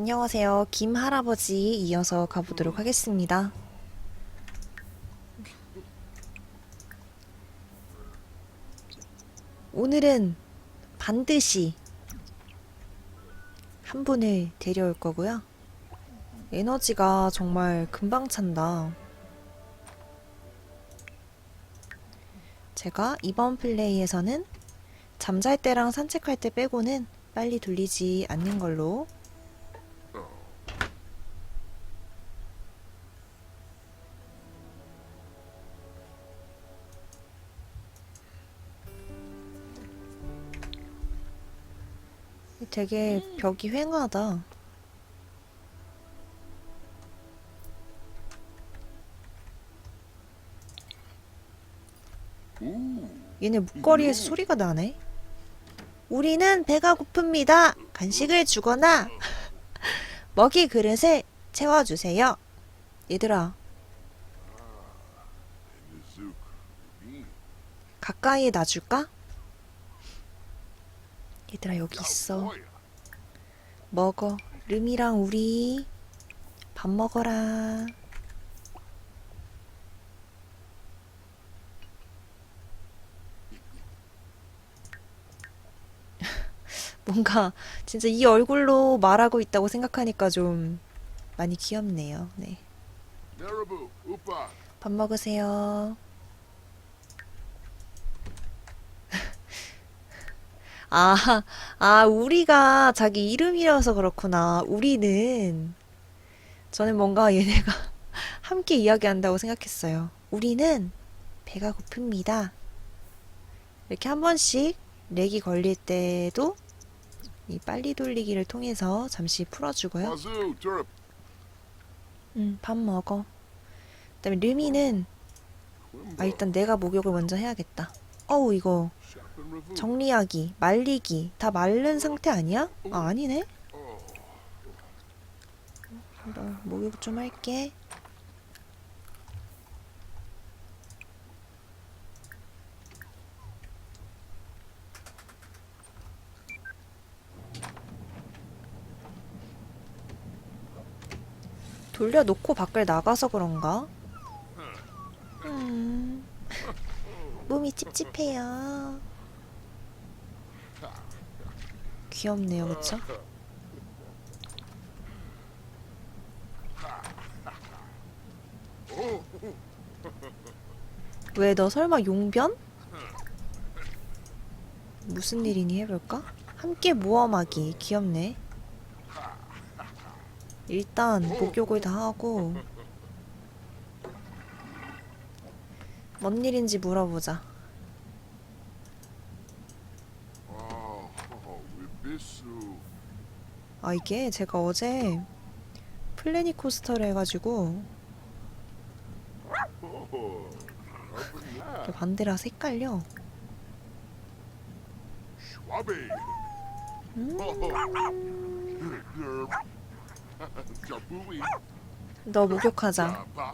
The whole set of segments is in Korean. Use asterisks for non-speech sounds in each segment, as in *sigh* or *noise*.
안녕하세요. 김 할아버지 이어서 가보도록 하겠습니다. 오늘은 반드시 한 분을 데려올 거고요. 에너지가 정말 금방 찬다. 제가 이번 플레이에서는 잠잘 때랑 산책할 때 빼고는 빨리 돌리지 않는 걸로 되게 벽이 휑하다. 얘네 목걸이에서 소리가 나네. 우리는 배가 고픕니다. 간식을 주거나 *laughs* 먹이 그릇을 채워주세요. 얘들아, 가까이에 놔줄까? 얘들아 여기 있어. 먹어. 름이랑 우리 밥 먹어라. *laughs* 뭔가 진짜 이 얼굴로 말하고 있다고 생각하니까 좀 많이 귀엽네요. 네. 밥 먹으세요. 아, 아, 우리가 자기 이름이라서 그렇구나. 우리는. 저는 뭔가 얘네가 *laughs* 함께 이야기한다고 생각했어요. 우리는 배가 고픕니다. 이렇게 한 번씩 렉이 걸릴 때도 이 빨리 돌리기를 통해서 잠시 풀어주고요. 응, 밥 먹어. 그다음에 르미는 아 일단 내가 목욕을 먼저 해야겠다. 어우 이거. 정리하기, 말리기 다 마른 상태 아니야? 아 아니네. 나 목욕 좀 할게. 돌려놓고 밖을 나가서 그런가? 음, *laughs* 몸이 찝찝해요. 귀엽네요, 그쵸? 왜 너 설마 용변? 무슨 일이니 해볼까? 함께 모험하기 귀엽네. 일단 목욕을 다 하고 뭔 일인지 물어보자. 아 이게 제가 어제 플래닛 코스터를 해가지고 반대라서 헷갈려. Schwabi. 음. 너 목욕하자. *laughs*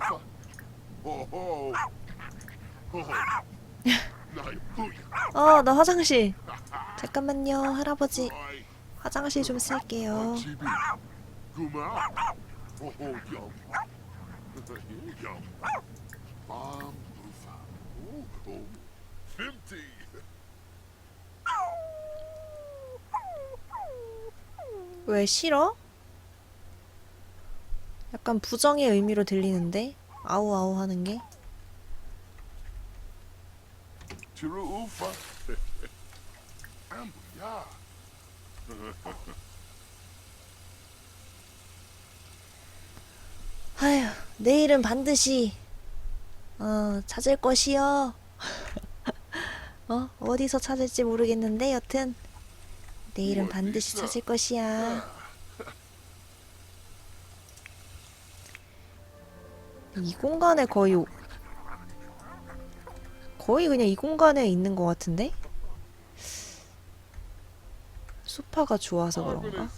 어, 나 화장실. 잠깐만요, 할아버지. 화장실 좀 쓸게요. Oh, oh. Oh, oh. 왜 싫어? 약간 부정의 의미로 들리는데 아우 아우 하는 게. 아휴, 내일은 반드시 어 찾을 것이요. 어 어디서 찾을지 모르겠는데 여튼 내일은 반드시 찾을 것이야. 이 공간에 거의 오- 거의 그냥 이 공간에 있는 것 같은데 소파가 좋아서 그런가?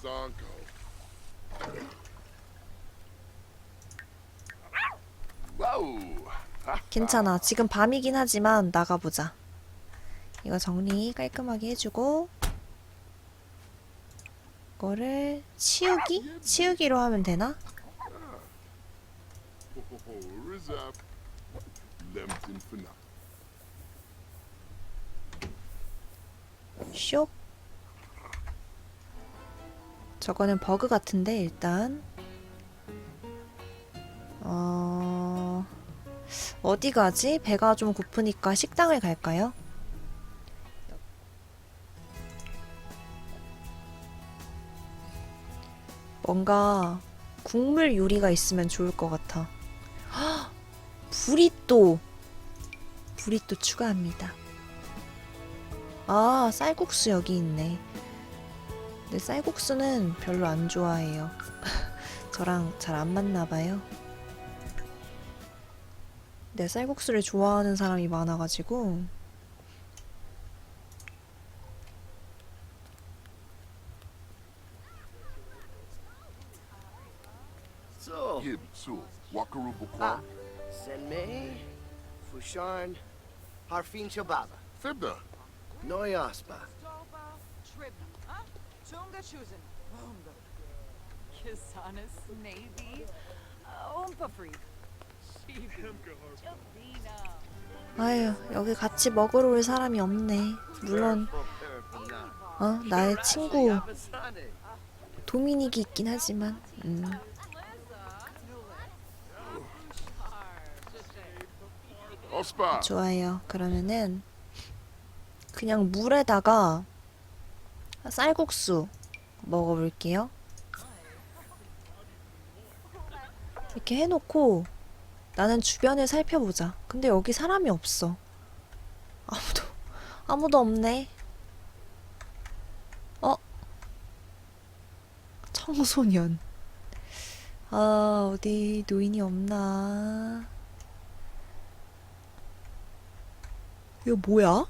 괜찮아. 지금 밤이긴 하지만 나가보자. 이거 정리 깔끔하게 해주고 이거를 치우기? 치우기로 하면 되나? Oh. 쇽. 저거는 버그 같은데 일단 어 어디 가지? 배가 좀 고프니까 식당을 갈까요? 뭔가 국물 요리가 있으면 좋을 것 같아. 헉! *gasps* 부리또 부리또 추가합니다. 아, 쌀국수 여기 있네. 근데 쌀국수는 별로 안 좋아해요. 저랑 잘 안 맞나 봐요. 내 쌀국수를 좋아하는 사람이 많아가지고 So, ah. Senmei, Fusharn, Harfin Shababa, Fibda. Tunga Chusen, Bunga. Kisanis, Navy, Umpafreed. Shibi, Jabina. 아유 여기 같이 먹으러 올 사람이 없네. 물론 어 나의 친구. 도미닉이 있긴 하지만 음. 좋아요. 그러면은 그냥 물에다가 쌀국수 먹어볼게요. 이렇게 해놓고 나는 주변을 살펴보자. 근데 여기 사람이 없어. 아무도 아무도 없네. 어? 청소년. 아 어디 노인이 없나? 이거 뭐야?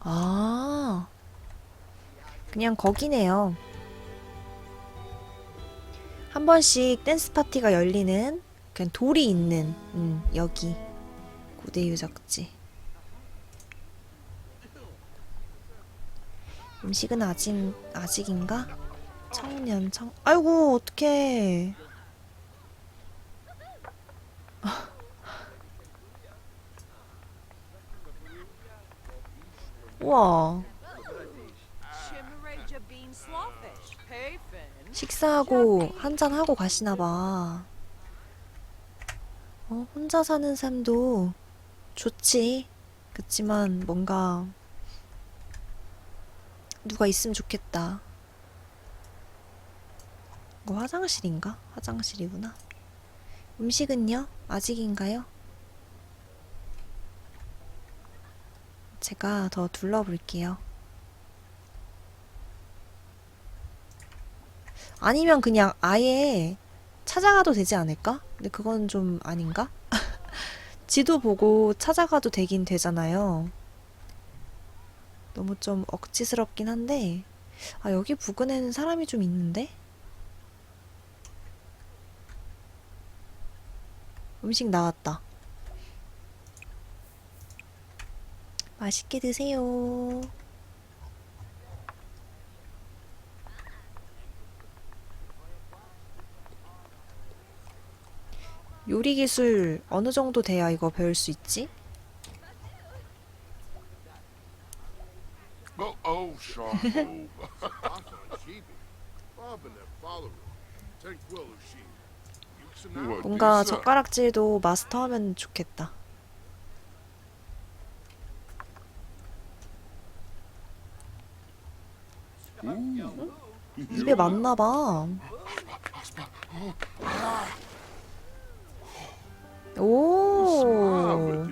아, 그냥 거기네요. 한 번씩 댄스 파티가 열리는 그냥 돌이 있는 음, 여기 고대 유적지. 음식은 아직 아직인가? 청년 청. 아이고 어떡해. *laughs* 우와. 식사하고 한잔 하고 가시나 봐. 어, 혼자 사는 삶도 좋지. 그치만 뭔가 누가 있으면 좋겠다. 이거 화장실인가? 화장실이구나. 음식은요? 아직인가요? 제가 더 둘러볼게요. 아니면 그냥 아예 찾아가도 되지 않을까? 근데 그건 좀 아닌가? *laughs* 지도 보고 찾아가도 되긴 되잖아요. 너무 좀 억지스럽긴 한데, 아, 여기 부근에는 사람이 좀 있는데? 음식 나왔다. 맛있게 드세요. 요리 기술 어느 정도 돼야 이거 배울 수 있지? Shaw. 뭔가 젓가락질도 마스터하면 좋겠다. 입에 맞나 봐. 오.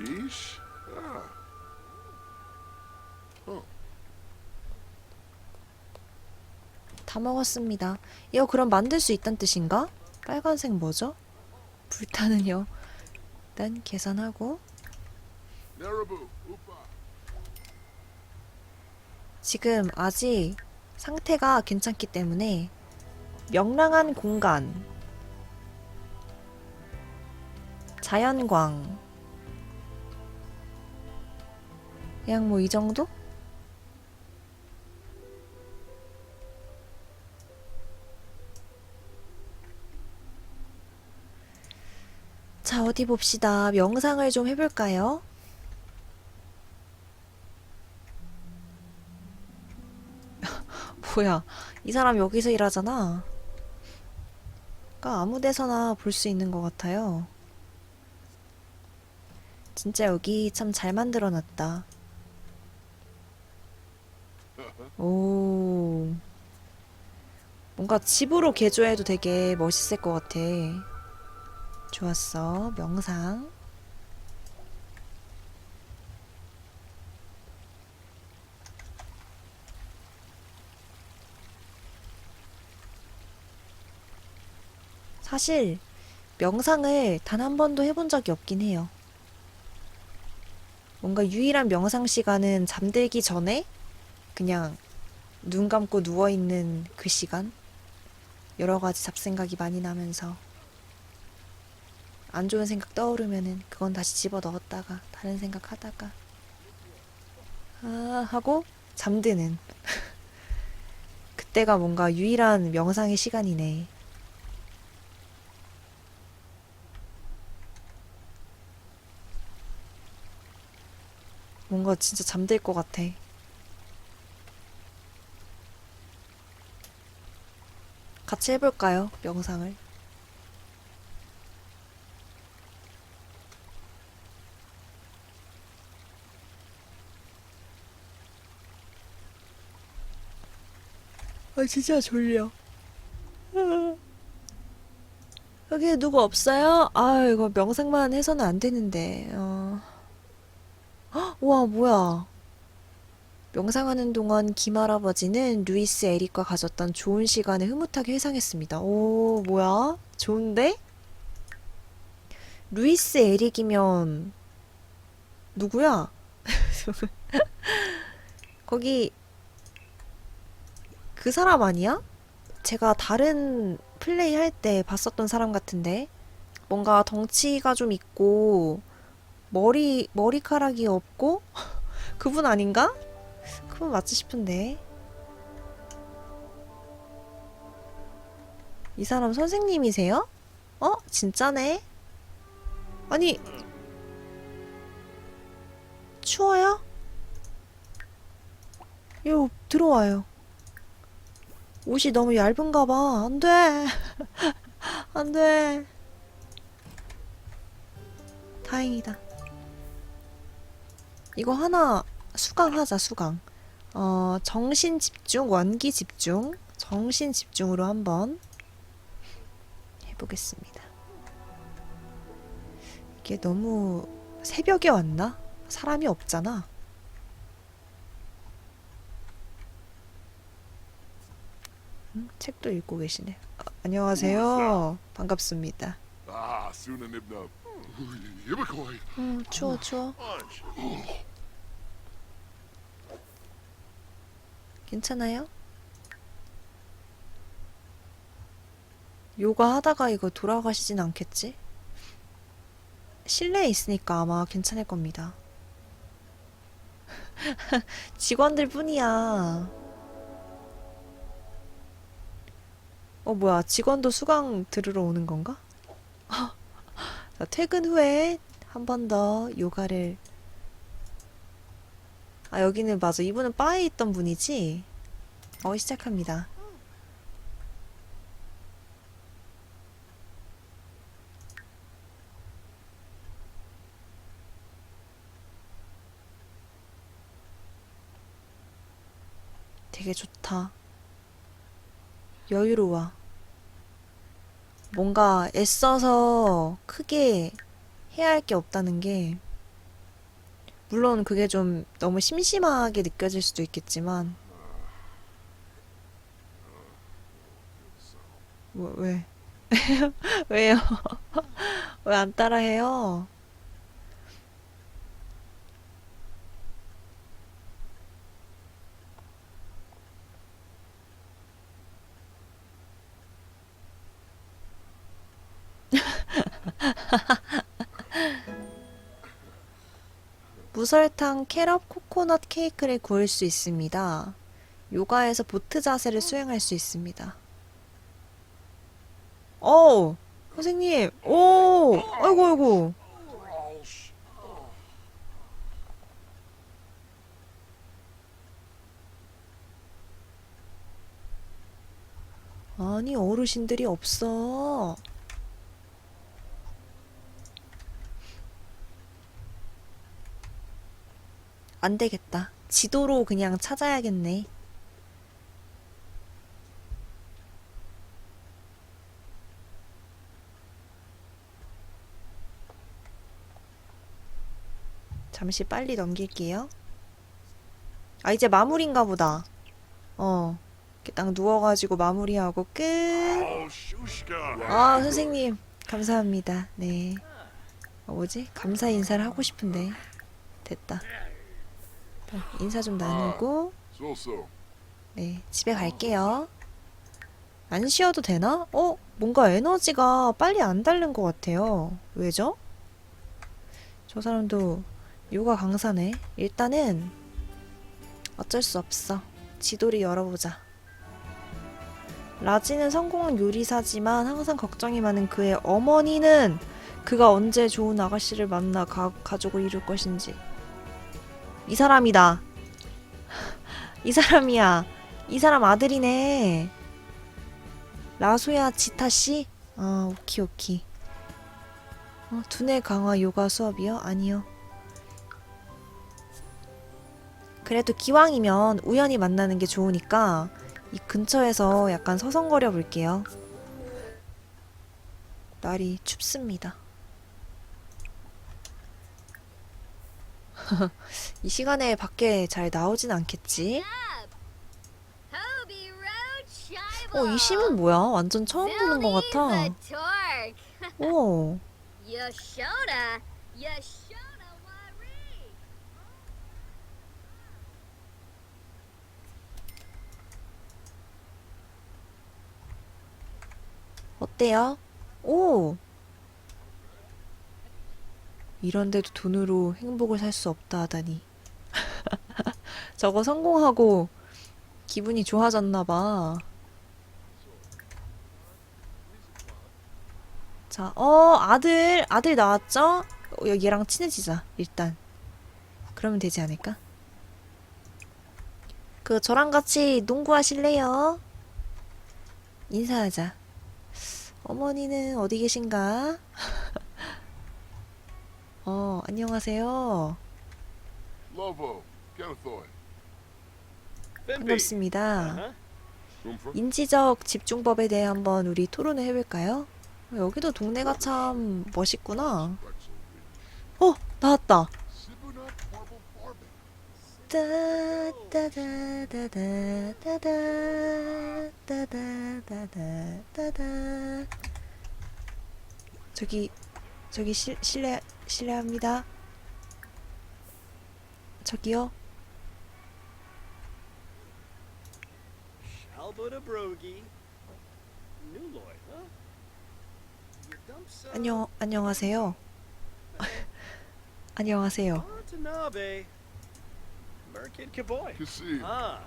다 먹었습니다. 이거 그럼 만들 수 있다는 뜻인가? 빨간색 뭐죠? 불타는요. 일단 계산하고. 지금 아직 상태가 괜찮기 때문에 명랑한 공간 자연광 그냥 뭐 이 정도? 자, 어디 봅시다. 명상을 좀 해볼까요? *laughs* 뭐야, 이 사람 여기서 일하잖아. 그러니까 아무 데서나 볼 수 있는 것 같아요. 진짜 여기 참 잘 만들어 놨다. 오. 뭔가 집으로 개조해도 되게 멋있을 것 같아. 좋았어. 명상. 사실 명상을 단 한 번도 해본 적이 없긴 해요. 뭔가 유일한 명상 시간은 잠들기 전에 그냥 눈 감고 누워 있는 그 시간. 여러 가지 잡생각이 많이 나면서 안 좋은 생각 떠오르면은 그건 다시 집어 넣었다가 다른 생각 하다가 아 하고 잠드는 *laughs* 그때가 뭔가 유일한 명상의 시간이네. 뭔가 진짜 잠들 것 같아. 같이 해볼까요? 명상을. 아, 진짜 졸려. 여기 누구 없어요? 아, 이거 명상만 해서는 안 되는데. 어. 헉, 우와, 뭐야. 명상하는 동안 김할아버지는 루이스 에릭과 가졌던 좋은 시간을 흐뭇하게 회상했습니다. 오, 뭐야? 좋은데? 루이스 에릭이면 누구야? *laughs* 거기 그 사람 아니야? 제가 다른 플레이 할 때 봤었던 사람 같은데 뭔가 덩치가 좀 있고 머리 머리카락이 없고 *laughs* 그분 아닌가? 그분 맞지 싶은데 이 사람 선생님이세요? 어? 진짜네? 아니 추워요? 요 들어와요 옷이 너무 얇은가 봐. 안 돼. *laughs* 안 돼. 다행이다. 이거 하나 수강하자, 수강. 어, 정신 집중, 원기 집중, 정신 집중으로 한번 해보겠습니다. 이게 너무 새벽에 왔나? 사람이 없잖아. 음, 책도 읽고 계시네. 어, 안녕하세요. 반갑습니다. Nub. Yibakoi. 음, 추워, 추워. 괜찮아요? 요가 하다가 이거 돌아가시진 않겠지? 실내에 있으니까 아마 괜찮을 겁니다. *laughs* 직원들 뿐이야. 어, 뭐야. 직원도 수강 들으러 오는 건가? *laughs* 자, 퇴근 후에 한 번 더 요가를. 아, 여기는 맞아. 이분은 바에 있던 분이지? 어, 시작합니다. 되게 좋다. 여유로워. 뭔가 애써서 크게 해야 할 게 없다는 게, 물론 그게 좀 너무 심심하게 느껴질 수도 있겠지만, 뭐, 왜? *laughs* 왜요? *laughs* 왜 안 따라해요? *laughs* 무설탕 캐럿 코코넛 케이크를 구울 수 있습니다. 요가에서 보트 자세를 수행할 수 있습니다. 오! 선생님, 오, 아이고, 아이고. 아니, 어르신들이 없어. 안 되겠다. 지도로 그냥 찾아야겠네. 잠시 빨리 넘길게요. 아, 이제 마무리인가 보다. 어. 이렇게 딱 누워가지고 마무리하고 끝. 아, 선생님. 감사합니다. 네. 어, 뭐지? 감사 인사를 하고 싶은데. 됐다. 어, 인사 좀 나누고. 네. 집에 갈게요. 안 쉬어도 되나? 어? 뭔가 에너지가 빨리 안 닳는 것 같아요. 왜죠? 저 사람도 요가 강사네. 일단은 어쩔 수 없어. 지도를 열어보자. 라지는 성공한 요리사지만 항상 걱정이 많은 그의 어머니는 그가 언제 좋은 아가씨를 만나 가, 가족을 이룰 것인지. 이 사람이다. 이 사람이야. 이 사람 아들이네. 라소야 지타 씨? 아, 오키 오키. 어, 두뇌 강화 요가 수업이요? 아니요. 그래도 기왕이면 우연히 만나는 게 좋으니까 이 근처에서 약간 서성거려 볼게요. 날이 춥습니다. *laughs* 이 시간에 밖에 잘 나오진 않겠지? 어, 이 심은 뭐야? 완전 처음 보는 것 같아. 오. *laughs* 어때요? 오! 이런데도 돈으로 행복을 살 수 없다 하다니. *laughs* 저거 성공하고 기분이 좋아졌나 봐. 자, 어, 아들, 아들 나왔죠? 어, 얘랑 친해지자, 일단. 그러면 되지 않을까? 그, 저랑 같이 농구하실래요? 인사하자. 어머니는 어디 계신가? *laughs* 어, 안녕하세요. 반갑습니다. 인지적 집중법에 대해 한번 우리 토론을 해볼까요? 여기도 동네가 참 멋있구나. 어, 나왔다. 저기 저기 실, 실내 실례합니다. 저기요. 안녕 안녕하세요. 안녕하세요. Ah,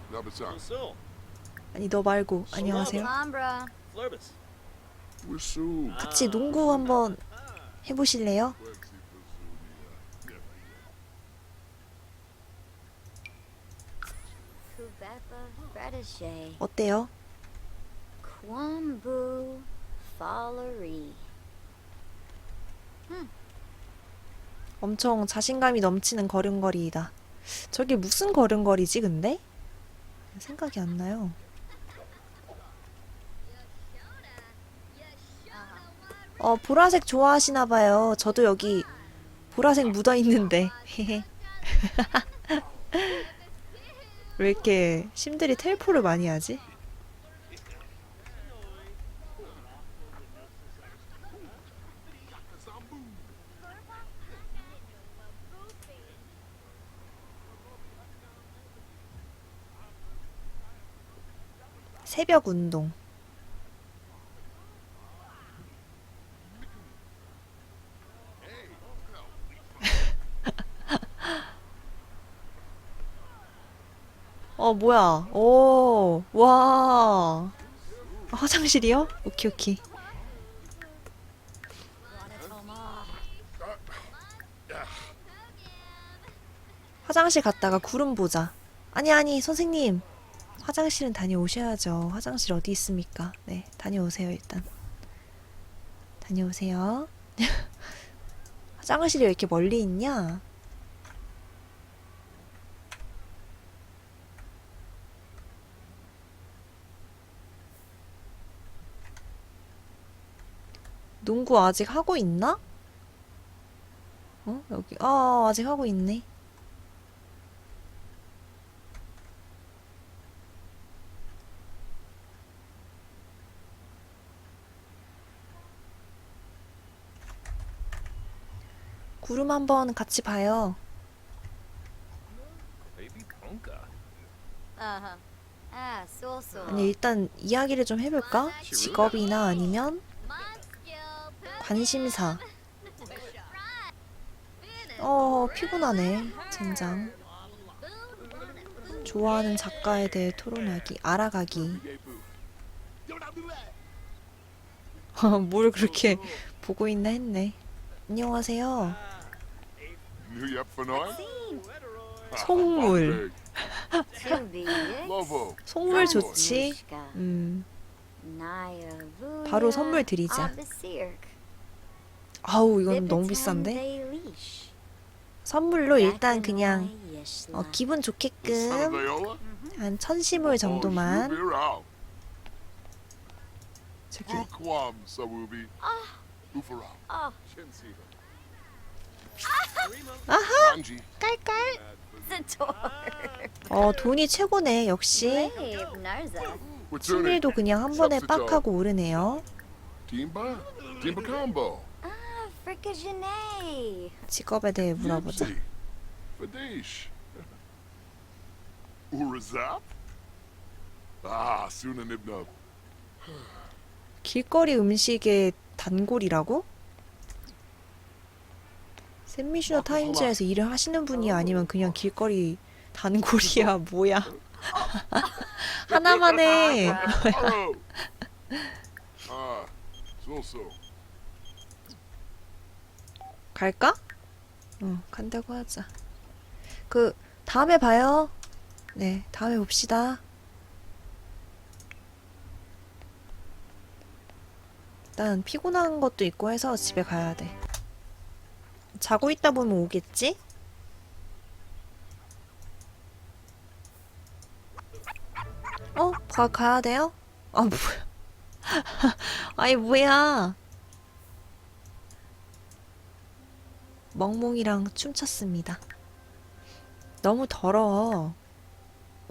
아니 너 말고 안녕하세요. 같이 농구 한번 해보실래요? 어때요? Kwambu Fallery. 엄청 자신감이 넘치는 걸음걸이이다. 저게 무슨 걸음걸이지, 근데? 생각이 안 나요. 어, 보라색 좋아하시나 봐요. 저도 여기 보라색 묻어 있는데. *laughs* 왜 이렇게 심들이 텔포를 많이 하지? 새벽 운동. 어 뭐야? 오와. 아, 화장실이요? 오케이 오케이. 화장실 갔다가 구름 보자. 아니 아니 선생님. 화장실은 다녀오셔야죠. 화장실 어디 있습니까? 네 다녀오세요 일단. 다녀오세요. *laughs* 화장실이 왜 이렇게 멀리 있냐? 농구 아직 하고 있나? 어? 여기, 아, 아직 하고 있네. 구름 한번 같이 봐요. So. 아니, 일단 이야기를 좀 해볼까? 직업이나 아니면 관심사. 어, 피곤하네. 젠장. 좋아하는 작가에 대해 토론하기, 알아가기. *laughs* 뭘 그렇게 *laughs* 보고 있나 했네. 안녕하세요. 속물. *laughs* 속물 좋지? 음, 바로 선물 드리자. 아우, 이건 너무 비싼데? 선물로 일단 그냥 어, 기분 좋게끔? 한 천시물 Oh, 정도만. 저기. Oh. 아하. 깔깔. 어 돈이 최고네 역시? 심리도 그냥 한 번에. 빡 하고 오르네요 직업에 대해 물어보자 Gypsy. Fadish. Urazap? Ah, Suna Nibnub. 길거리 음식의 단골이라고? 샌미슈너 타임즈에서 일을 하시는 분이 아니면 그냥 길거리 단골이야 *laughs* 뭐야 하나만 해 so so. 갈까? 응 간다고 하자 그 다음에 봐요 네 다음에 봅시다 일단 피곤한 것도 있고 해서 집에 가야 돼 자고 있다 보면 오겠지? 어? 가, 가야 돼요? 아 뭐야 *laughs* 아니 뭐야 멍멍이랑 춤췄습니다. 너무 더러워.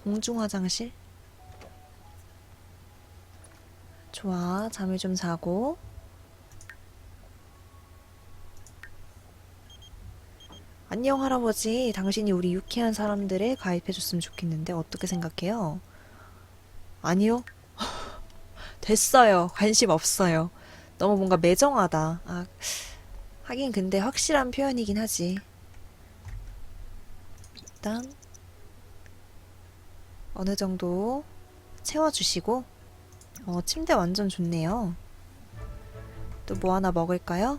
공중 화장실? 좋아, 잠을 좀 자고. 안녕, 할아버지. 당신이 우리 유쾌한 사람들에 가입해줬으면 좋겠는데, 어떻게 생각해요? 아니요. *laughs* 됐어요. 관심 없어요. 너무 뭔가 매정하다. 아, 하긴 근데 확실한 표현이긴 하지. 일단 어느 정도 채워주시고 어, 침대 완전 좋네요. 또 뭐 하나 먹을까요?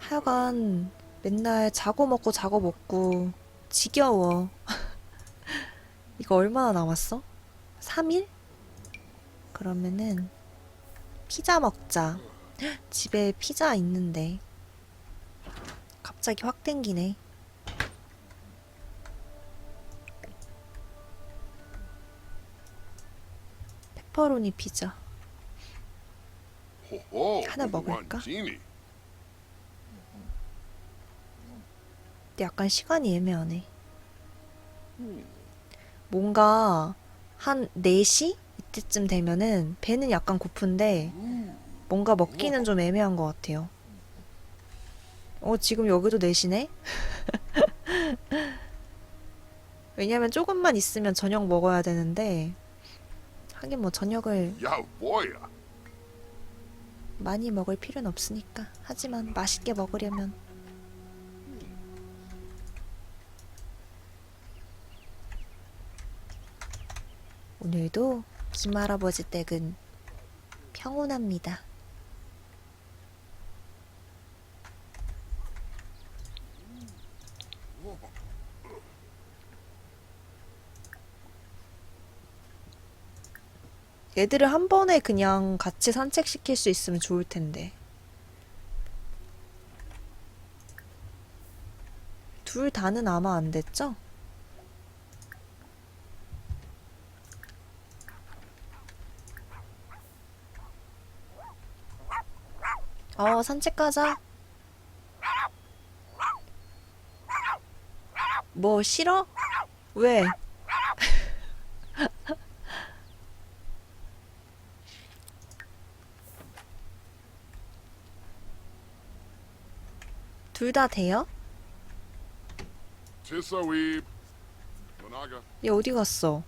하여간 맨날 자고 먹고 자고 먹고 지겨워. *laughs* 이거 얼마나 남았어? 3일? 그러면은 피자 먹자. *gasps* 집에 피자 있는데. 갑자기 확 땡기네. 페퍼로니 피자. 하나 먹을까? 근데 약간 시간이 애매하네. 뭔가 한 4시? 이때쯤 되면은 배는 약간 고픈데 뭔가 먹기는 좀 애매한 것 같아요. 어, 지금 여기도 4시네? *laughs* 왜냐면 조금만 있으면 저녁 먹어야 되는데 하긴 뭐 저녁을 Ya boya. 많이 먹을 필요는 없으니까. 하지만 맛있게 먹으려면 오늘도 김할아버지 댁은 평온합니다. 얘들을 한 번에 그냥 같이 산책시킬 수 있으면 좋을 텐데. 둘 다는 아마 안 됐죠? 어, 산책 가자. 뭐, 싫어? 왜? 둘 다 돼요? 얘 어디 갔어?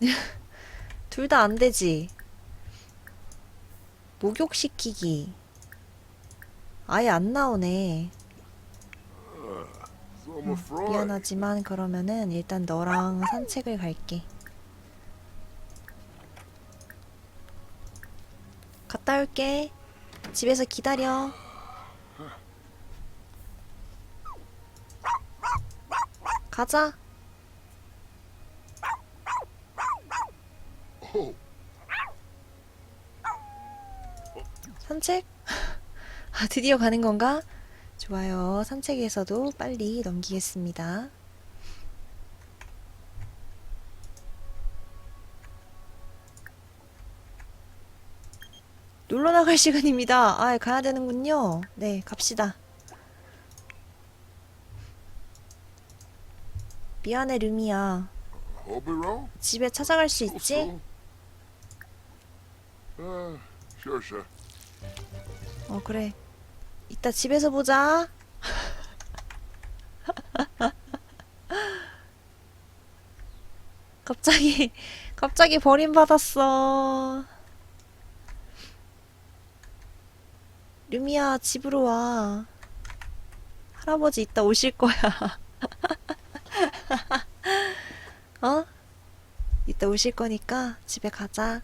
*laughs* 둘 다 안 되지. 목욕시키기. 아예 안 나오네. Fraud. 미안하지만 그러면은 일단 너랑 산책을 갈게. 갔다 올게. 집에서 기다려. 가자. 산책? *laughs* 아, 드디어 가는 건가? 좋아요. 산책에서도 빨리 넘기겠습니다. 놀러 나갈 *laughs* 시간입니다. 아, 가야 되는군요. 네, 갑시다. 미안해, 루미야. 집에 찾아갈 수 있지? Sure, sure. 어, 그래. 이따 집에서 보자. *laughs* 갑자기, 갑자기 버림받았어. 루미야, 집으로 와. 할아버지 이따 오실 거야. *laughs* *laughs* 어? 이따 오실 거니까 집에 가자.